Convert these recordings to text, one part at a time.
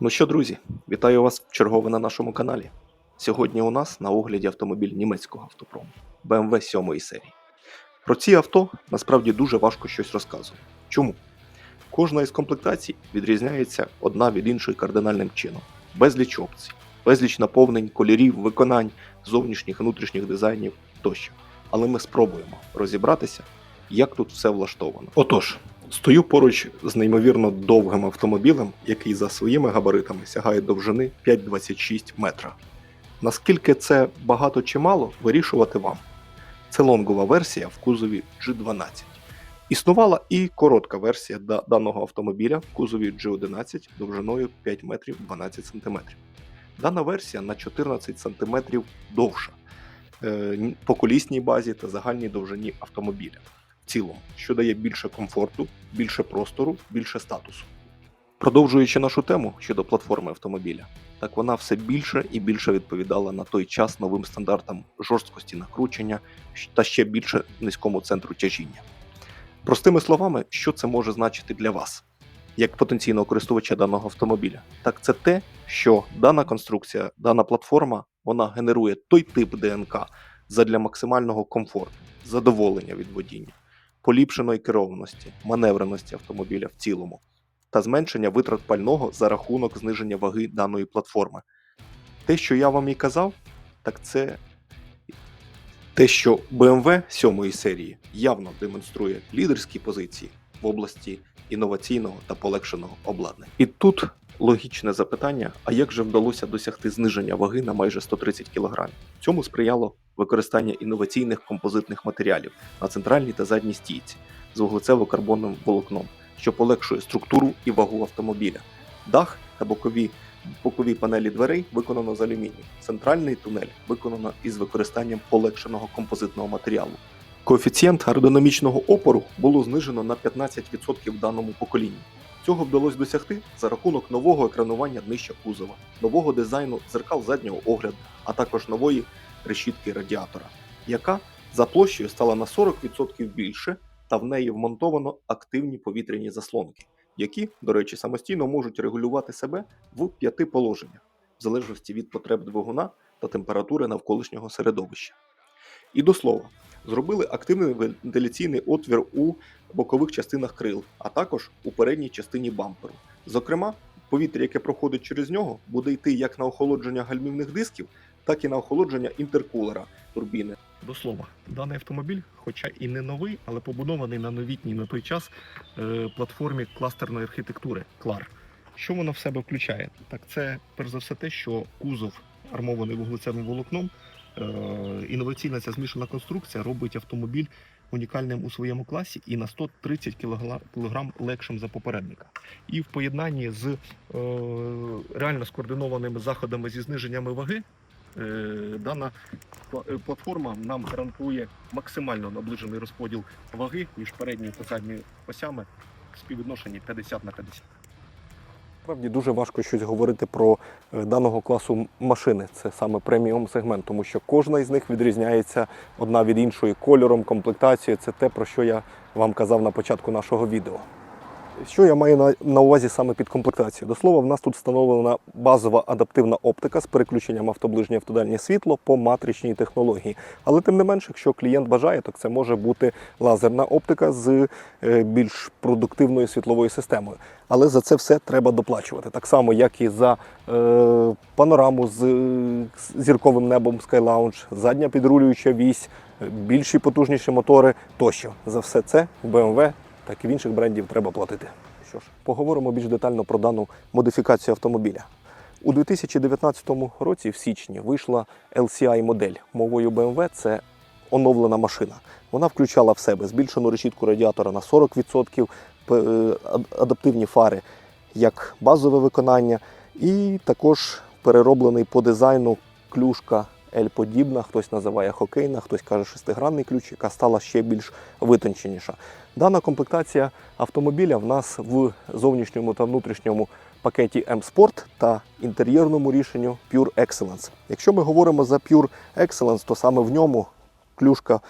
Ну що, друзі, вітаю вас вчергове на нашому каналі. Сьогодні у нас на огляді автомобіль німецького автопрому BMW 7 серії. Про ці авто насправді дуже важко щось розказувати. Чому? Кожна із комплектацій відрізняється одна від іншої кардинальним чином, безліч опцій, безліч наповнень, кольорів, виконань, зовнішніх і внутрішніх дизайнів тощо. Але ми спробуємо розібратися, як тут все влаштовано. Отож, стою поруч з неймовірно довгим автомобілем, який за своїми габаритами сягає довжини 5,26 метра. Наскільки це багато чи мало, вирішувати вам. Це лонгова версія в кузові G12. Існувала і коротка версія даного автомобіля в кузові G11 довжиною 5 метрів 12 см. Дана версія на 14 см довша е, по колісній базі та загальній довжині автомобіля цілому, що дає більше комфорту, більше простору, більше статусу. Продовжуючи нашу тему щодо платформи автомобіля, так вона все більше і більше відповідала на той час новим стандартам жорсткості накручення та ще більше низькому центру тяжіння. Простими словами, що це може значити для вас, як потенційного користувача даного автомобіля? Так це те, що дана конструкція, дана платформа, вона генерує той тип ДНК задля максимального комфорту, задоволення від водіння, поліпшеної керованості, маневреності автомобіля в цілому та зменшення витрат пального за рахунок зниження ваги даної платформи. Те, що я вам і казав, так це те, що BMW 7 серії явно демонструє лідерські позиції в області інноваційного та полегшеного обладнання. І тут логічне запитання: а як же вдалося досягти зниження ваги на майже 130 кг? Цьому сприяло використання інноваційних композитних матеріалів на центральній та задній стійці з вуглецево-карбонним волокном, що полегшує структуру і вагу автомобіля. Дах та бокові бокові панелі дверей виконано з алюмінію. Центральний тунель виконано із використанням полегшеного композитного матеріалу. Коефіцієнт аеродинамічного опору було знижено на 15% в даному поколінні. Цього вдалося досягти за рахунок нового екранування днища кузова, нового дизайну зеркал заднього огляду, а також нової решітки радіатора, яка за площею стала на 40% більше, та в неї вмонтовано активні повітряні заслонки, які, до речі, самостійно можуть регулювати себе в п'яти положеннях, в залежності від потреб двигуна та температури навколишнього середовища. І до слова, зробили активний вентиляційний отвір у бокових частинах крил, а також у передній частині бамперу. Зокрема, повітря, яке проходить через нього, буде йти як на охолодження гальмівних дисків, так і на охолодження інтеркулера турбіни. До слова, даний автомобіль, хоча і не новий, але побудований на новітній на той час е, платформі кластерної архітектури CLAR. Що воно в себе включає? Так, це перш за все те, що кузов армований вуглецевим волокном. Е, інноваційна ця змішана конструкція робить автомобіль унікальним у своєму класі і на 130 кг легшим за попередника. І в поєднанні з е, реально скоординованими заходами зі зниженнями ваги. е, Дана е, платформа нам гарантує максимально наближений розподіл ваги між передньою та задньою осями в співвідношенні 50 на 50. Справді дуже важко щось говорити про е, даного класу машини. Це саме преміум сегмент, тому що кожна із них відрізняється одна від іншої кольором, комплектацією. Це те, про що я вам казав на початку нашого відео. Що я маю на, на увазі саме під комплектацією? До слова, в нас тут встановлена базова адаптивна оптика з переключенням автоближнє автодальнє світло по матричній технології. Але тим не менше, якщо клієнт бажає, то це може бути лазерна оптика з е, більш продуктивною світловою системою. Але за це все треба доплачувати. Так само, як і за е, панораму з е, з зірковим небом Sky Lounge, задня підрулююча вісь, більші потужніші мотори тощо. За все це в BMW, так і в інших брендів треба платити. Що ж, поговоримо більш детально про дану модифікацію автомобіля. У 2019 році, в січні, вийшла LCI модель мовою BMW. Це оновлена машина. Вона включала в себе збільшену решітку радіатора на 40%, п- е, ад- адаптивні фари як базове виконання, і також перероблений по дизайну клюшка L-подібна, хтось називає хокейна, хтось каже шестигранний ключ, яка стала ще більш витонченіша. Дана комплектація автомобіля в нас в зовнішньому та внутрішньому пакеті M-Sport та інтер'єрному рішенню Pure Excellence. Якщо ми говоримо за Pure Excellence, то саме в ньому клюшка е,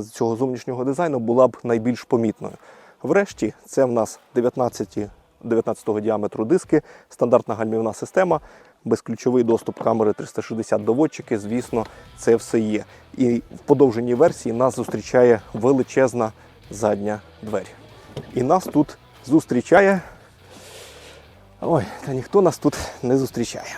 з цього зовнішнього дизайну була б найбільш помітною. Врешті, це в нас 19 19 діаметру диски, стандартна гальмівна система, безключовий доступ камери 360 доводчики. Звісно, це все є. І в подовженій версії нас зустрічає величезна задня двері. І нас тут зустрічає. Ой, та ніхто нас тут не зустрічає.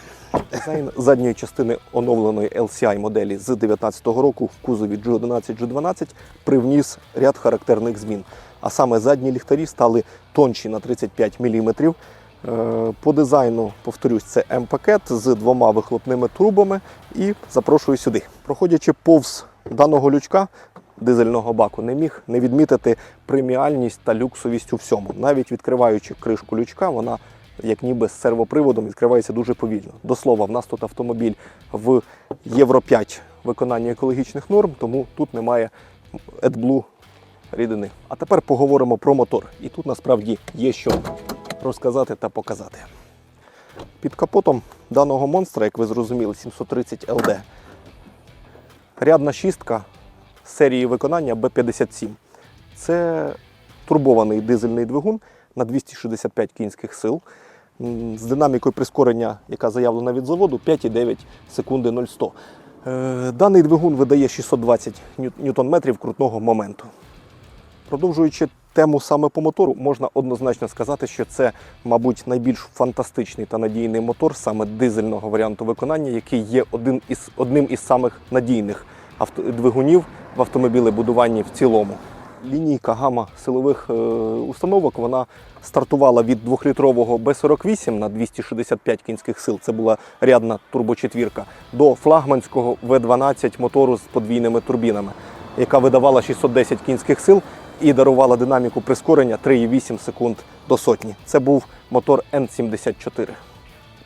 Дизайн задньої частини оновленої LCI моделі з 2019 року в кузові G11 G12 привніс ряд характерних змін. А саме задні ліхтарі стали тонші на 35 мм. Е, По дизайну, повторюсь, це М-пакет з двома вихлопними трубами. І запрошую сюди. Проходячи повз даного лючка дизельного баку, не міг не відмітити преміальність та люксовість у всьому. Навіть відкриваючи кришку лючка, вона як ніби з сервоприводом відкривається дуже повільно. До слова, в нас тут автомобіль в Євро 5 виконання екологічних норм, тому тут немає AdBlue рідини. А тепер поговоримо про мотор. І тут насправді є що розказати та показати. Під капотом даного монстра, як ви зрозуміли, 730 LD. Рядна шістка серії виконання B57. Це турбований дизельний двигун на 265 кінських сил з динамікою прискорення, яка заявлена від заводу, 5,9 секунди 0,100. Е, Даний двигун видає 620 ню- ньютон-метрів крутного моменту. Продовжуючи тему саме по мотору, можна однозначно сказати, що це, мабуть, найбільш фантастичний та надійний мотор саме дизельного варіанту виконання, який є один із, одним із самих надійних двигунів в автомобілебудуванні в цілому. Лінійка гама силових е, установок вона стартувала від 2-літрового Б48 на 265 кінських сил. Це була рядна турбочетвірка, до флагманського В12 мотору з подвійними турбінами, яка видавала 610 кінських сил і дарувала динаміку прискорення 3,8 секунд до сотні. Це був мотор N74.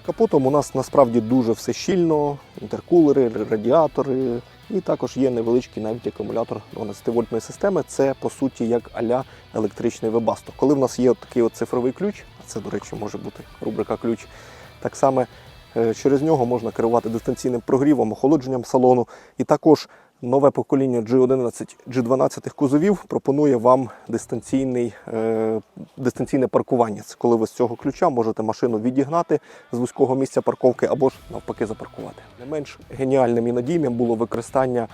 Капотом у нас насправді дуже все щільно, інтеркулери, радіатори, і також є невеличкий навіть акумулятор 12-вольтної системи. Це по суті як аля електричний вебасто. Коли в нас є от такий от цифровий ключ, а це, до речі, може бути рубрика ключ, так само е, через нього можна керувати дистанційним прогрівом, охолодженням салону. І також нове покоління G11, G12 кузовів пропонує вам дистанційний, е, дистанційне паркування. Це коли ви з цього ключа можете машину відігнати з вузького місця парковки або ж навпаки запаркувати. Не менш геніальним і надійним було використання е,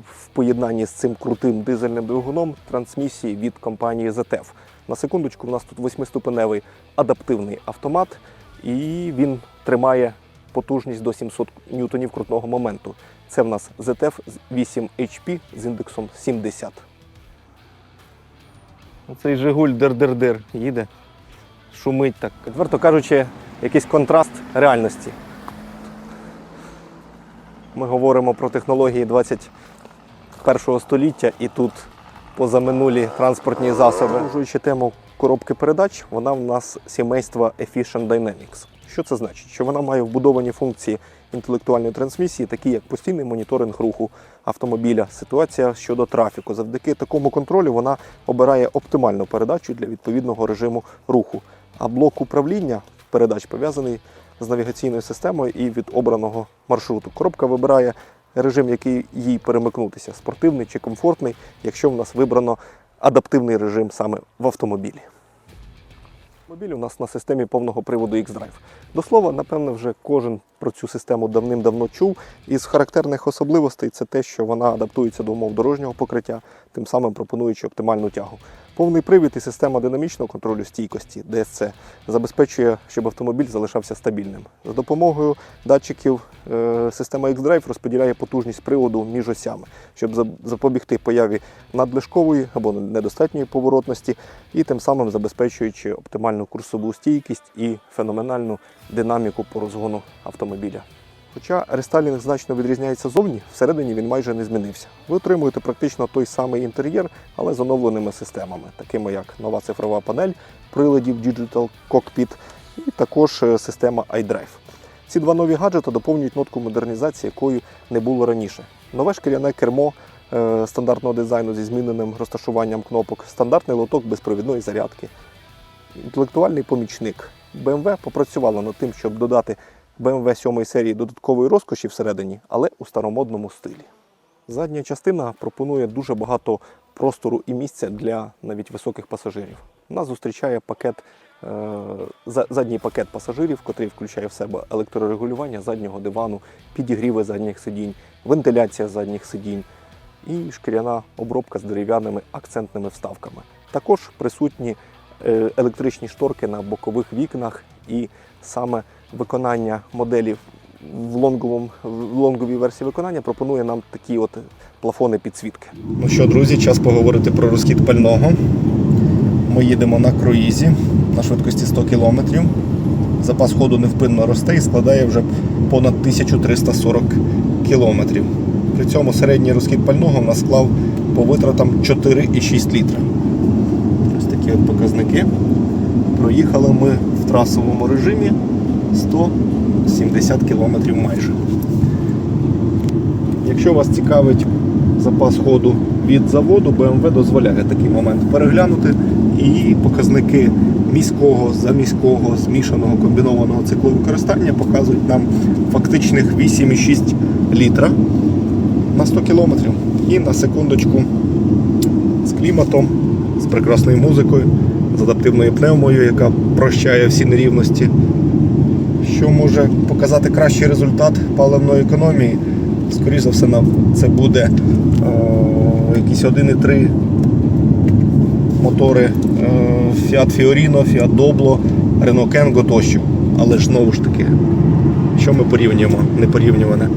в поєднанні з цим крутим дизельним двигуном трансмісії від компанії ZF. На секундочку, у нас тут восьмиступеневий адаптивний автомат, і він тримає потужність до 700 ньютонів крутного моменту. Це в нас ZF 8 HP з індексом 70. Оцей Жигуль дир-дир-дир їде, шумить так. Відверто кажучи, якийсь контраст реальності. Ми говоримо про технології 21 століття і тут позаминулі транспортні засоби. Продовжуючи тему коробки передач, вона в нас сімейства Efficient Dynamics. Що це значить? Що вона має вбудовані функції інтелектуальної трансмісії, такі як постійний моніторинг руху автомобіля, ситуація щодо трафіку. Завдяки такому контролю вона обирає оптимальну передачу для відповідного режиму руху. А блок управління передач пов'язаний з навігаційною системою і від обраного маршруту. Коробка вибирає режим, який їй перемикнутися, спортивний чи комфортний, якщо в нас вибрано адаптивний режим саме в автомобілі. Автомобіль у нас на системі повного приводу X-Drive. До слова, напевне, вже кожен про цю систему давним-давно чув. Із характерних особливостей це те, що вона адаптується до умов дорожнього покриття, тим самим пропонуючи оптимальну тягу. Повний привід і система динамічного контролю стійкості DSC забезпечує, щоб автомобіль залишався стабільним. За допомогою датчиків е, система X-Drive розподіляє потужність приводу між осями, щоб запобігти появі надлишкової або недостатньої поворотності, і тим самим забезпечуючи оптимальну курсову стійкість і феноменальну динаміку по розгону автомобіля. Хоча рестайлінг значно відрізняється зовні, всередині він майже не змінився. Ви отримуєте практично той самий інтер'єр, але з оновленими системами, такими як нова цифрова панель, приладів Digital Cockpit і також е, система iDrive. Ці два нові гаджети доповнюють нотку модернізації, якою не було раніше. Нове шкіряне кермо е, стандартного дизайну зі зміненим розташуванням кнопок, стандартний лоток безпровідної зарядки, інтелектуальний помічник. BMW попрацювала над тим, щоб додати BMW 7 серії додаткової розкоші всередині, але у старомодному стилі. Задня частина пропонує дуже багато простору і місця для навіть високих пасажирів. Нас зустрічає пакет е, задній пакет пасажирів, котрий включає в себе електрорегулювання заднього дивану, підігріви задніх сидінь, вентиляція задніх сидінь і шкіряна обробка з дерев'яними акцентними вставками. Також присутні е, електричні шторки на бокових вікнах і саме виконання моделі в лонговому в лонговій версії виконання пропонує нам такі от плафони підсвітки. Ну що, друзі, час поговорити про розхід пального. Ми їдемо на круїзі на швидкості 100 км. Запас ходу невпинно росте і складає вже понад 1340 км. При цьому середній розхід пального в нас склав по витратам 4,6 літра. Ось такі от показники. Проїхали ми в трасовому режимі 170 км майже. Якщо вас цікавить запас ходу від заводу, BMW дозволяє такий момент переглянути і показники міського, заміського, змішаного комбінованого циклу використання показують нам фактичних 8,6 літра на 100 км. І на секундочку з кліматом, з прекрасною музикою, з адаптивною пневмою, яка прощає всі нерівності. Що може показати кращий результат паливної економії? Скоріше за все, це буде е, якісь 1,3 мотори е, Fiat Fiorino, Fiat Doblo, Renault Kengo тощо. Але ж знову ж таки, що ми порівнюємо? Непорівнюване.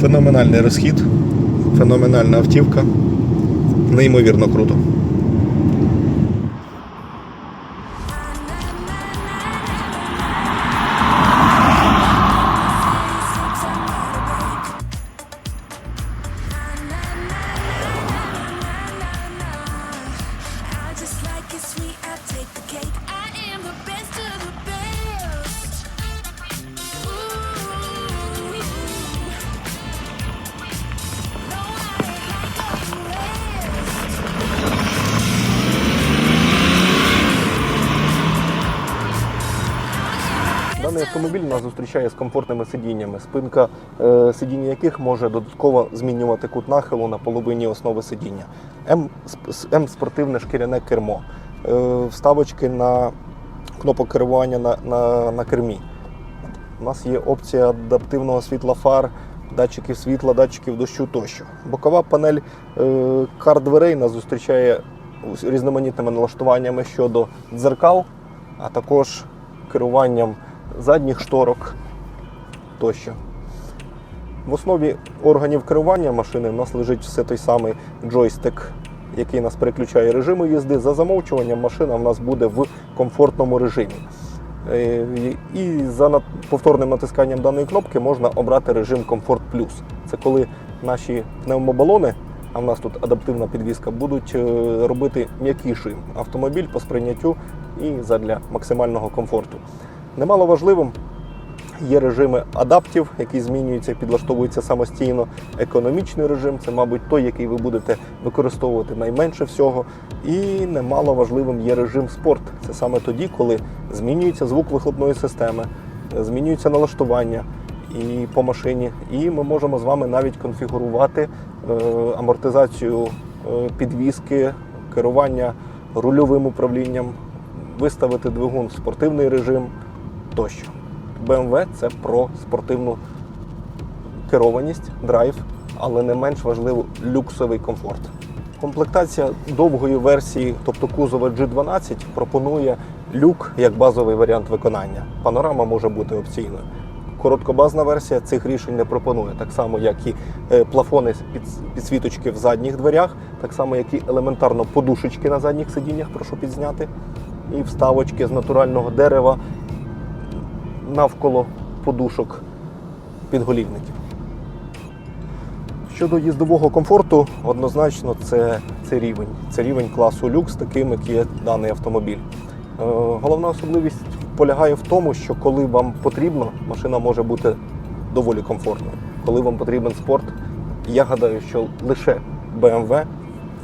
Феноменальний розхід, феноменальна автівка. Неймовірно круто. Автомобіль нас зустрічає з комфортними сидіннями, спинка е, сидіння яких може додатково змінювати кут нахилу на половині основи сидіння. М спортивне шкіряне кермо, е, вставочки на кнопок керування на, на, на кермі. У нас є опція адаптивного світла фар, датчиків світла, датчиків дощу тощо. Бокова панель е, кар дверей нас зустрічає різноманітними налаштуваннями щодо дзеркал, а також керуванням задніх шторок тощо. В основі органів керування машини в нас лежить все той самий джойстик, який нас переключає режими їзди. За замовчуванням машина в нас буде в комфортному режимі. Е, І за повторним натисканням даної кнопки можна обрати режим Комфорт Плюс. Це коли наші пневмобалони, а в нас тут адаптивна підвізка, будуть е, робити м'якіший автомобіль по сприйняттю і задля максимального комфорту. Немало важливим є режими адаптів, які змінюються і підлаштовуються самостійно. Економічний режим це, мабуть, той, який ви будете використовувати найменше всього. І немало важливим є режим спорт. Це саме тоді, коли змінюється звук вихлопної системи, змінюється налаштування і по машині. І ми можемо з вами навіть конфігурувати е, амортизацію е, підвіски, керування рульовим управлінням, виставити двигун в спортивний режим тощо. BMW це про спортивну керованість, драйв, але не менш важливо люксовий комфорт. Комплектація довгої версії, тобто кузова G12, пропонує люк як базовий варіант виконання. Панорама може бути опційною. Короткобазна версія цих рішень не пропонує, так само, як і е, плафони під- підсвіточки в задніх дверях, так само, як і елементарно подушечки на задніх сидіннях, прошу підзняти, і вставочки з натурального дерева навколо подушок підголівників. Щодо їздового комфорту, однозначно це, це рівень. Це рівень класу люкс, таким, як є даний автомобіль. Е, Головна особливість полягає в тому, що коли вам потрібно, машина може бути доволі комфортною. Коли вам потрібен спорт, я гадаю, що лише BMW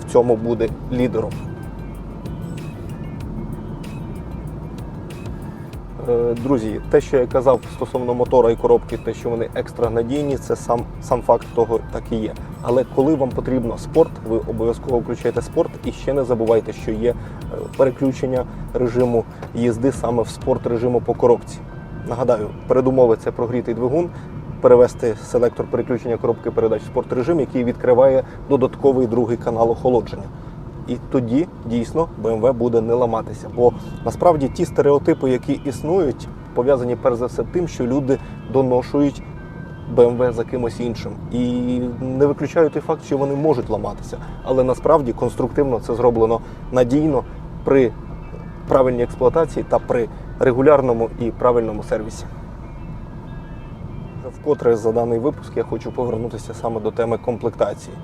в цьому буде лідером. Друзі, те, що я казав стосовно мотора і коробки, те, що вони екстра надійні, це сам, сам факт того так і є. Але коли вам потрібно спорт, ви обов'язково включаєте спорт і ще не забувайте, що є е, переключення режиму їзди саме в спорт режиму по коробці. Нагадаю, передумови це прогрітий двигун, перевести селектор переключення коробки передач в спорт режим, який відкриває додатковий другий канал охолодження. І тоді дійсно BMW буде не ламатися. Бо насправді ті стереотипи, які існують, пов'язані перш за все тим, що люди доношують BMW за кимось іншим. І не виключаю той факт, що вони можуть ламатися. Але насправді конструктивно це зроблено надійно при правильній експлуатації та при регулярному і правильному сервісі. Вкотре за даний випуск я хочу повернутися саме до теми комплектації.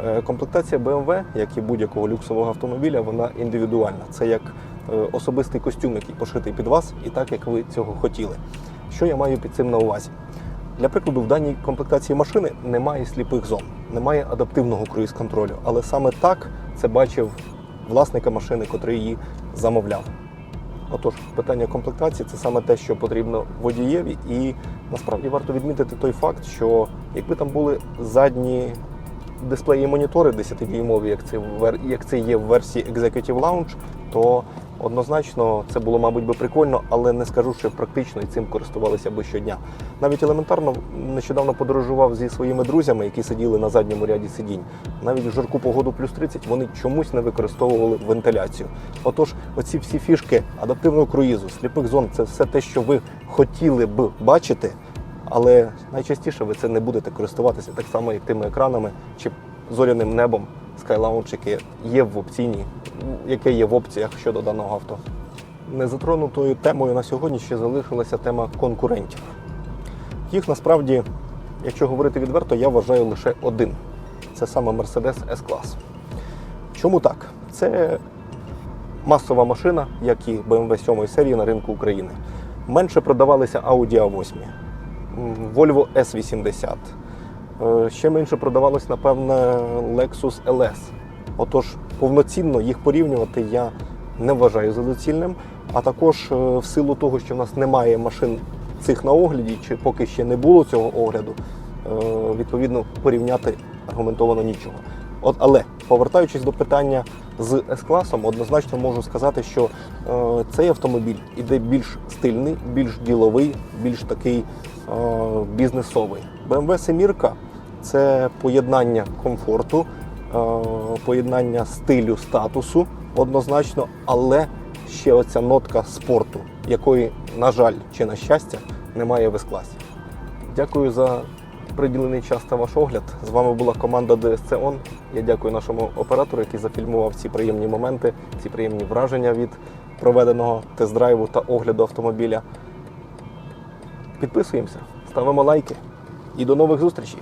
Е, Комплектація BMW, як і будь-якого люксового автомобіля, вона індивідуальна. Це як е, особистий костюм, який пошитий під вас, і так як ви цього хотіли. Що я маю під цим на увазі? Для прикладу, в даній комплектації машини немає сліпих зон, немає адаптивного круїз-контролю, але саме так це бачив власника машини, котрий її замовляв. Отож, питання комплектації це саме те, що потрібно водієві, і насправді варто відмітити той факт, що якби там були задні дисплеї монітори 10-дюймові, як це, як це є в версії Executive Lounge, то однозначно це було, мабуть, би прикольно, але не скажу, що практично і цим користувалися би щодня. Навіть елементарно нещодавно подорожував зі своїми друзями, які сиділи на задньому ряді сидінь. Навіть в жарку погоду плюс 30 вони чомусь не використовували вентиляцію. Отож, оці всі фішки адаптивного круїзу, сліпих зон це все те, що ви хотіли б бачити, але найчастіше ви це не будете користуватися так само, як тими екранами чи зоряним небом Skylounge, яке є в опційній, яке є в опціях щодо даного авто. Незатронутою темою на сьогодні ще залишилася тема конкурентів. Їх насправді, якщо говорити відверто, я вважаю лише один. Це саме Mercedes S-Class. Чому так? Це масова машина, як і BMW 7 серії на ринку України. Менше продавалися Audi A8, м, Volvo S80. Е, Ще менше продавалось, напевне, Lexus LS. Отож, повноцінно їх порівнювати я не вважаю за доцільним. А також е, в силу того, що в нас немає машин цих на огляді, чи поки ще не було цього огляду, е, відповідно порівняти аргументовано нічого. От, але повертаючись до питання з С-класом, однозначно можу сказати, що цей автомобіль іде більш стильний, більш діловий, більш такий бізнесовий. BMW 7 це поєднання комфорту, е, поєднання стилю, статусу однозначно, але ще оця нотка спорту, якої, на жаль, чи на щастя, немає в С-класі. Дякую за приділений час та ваш огляд. З вами була команда DSC On. Я дякую нашому оператору, який зафільмував ці приємні моменти, ці приємні враження від проведеного тест-драйву та огляду автомобіля. Підписуємося, ставимо лайки і до нових зустрічей!